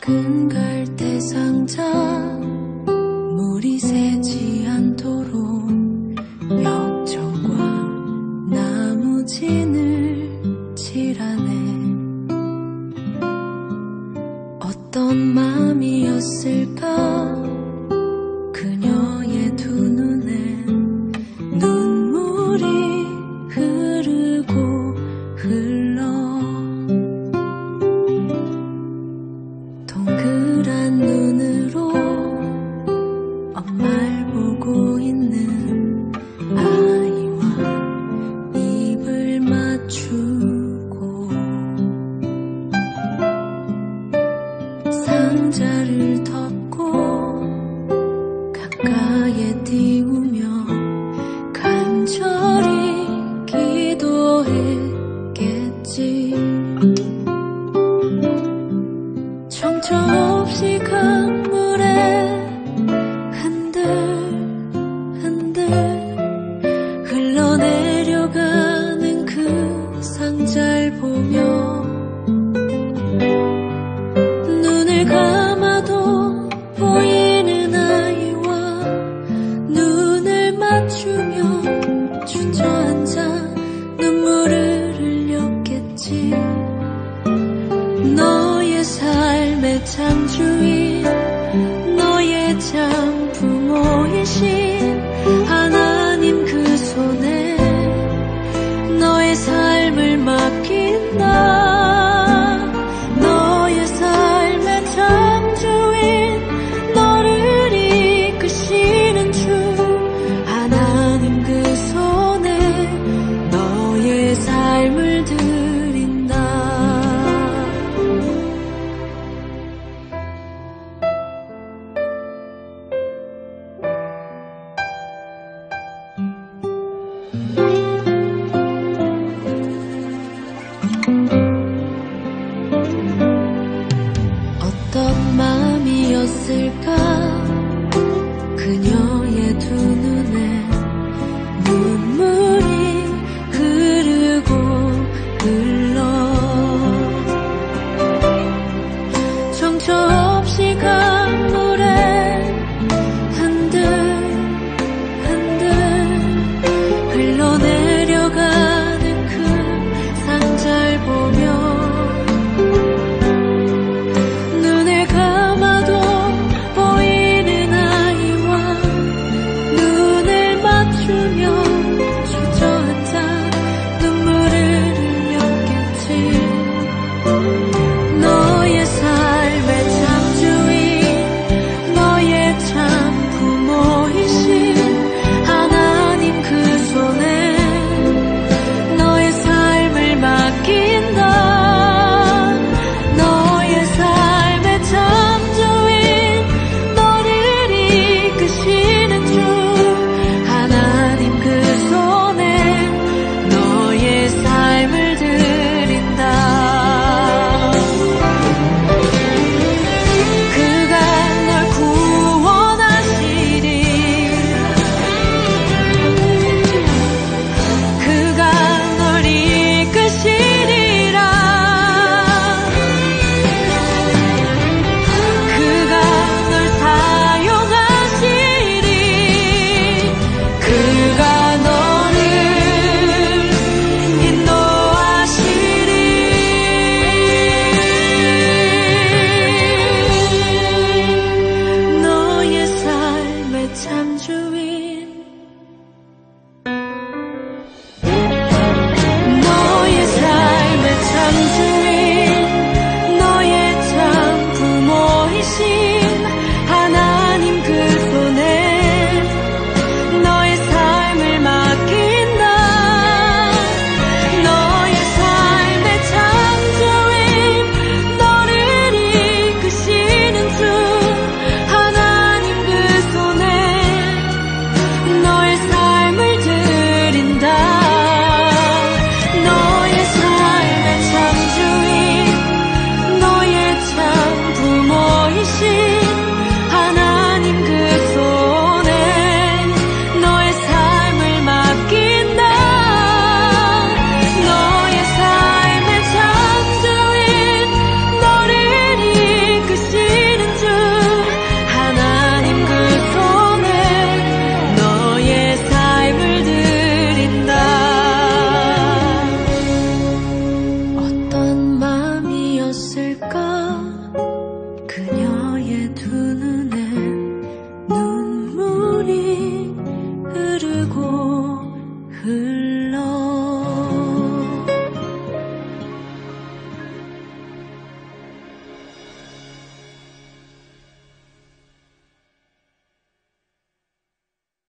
작은 갈대 상자 물이 새지 않도록 벽종과 나무진을 칠하네. 어떤 마음이었을까 상자를 맞추며 주저앉아 눈물을 흘렸겠지. 너의 삶의 창주인 너의 장부모이신 Música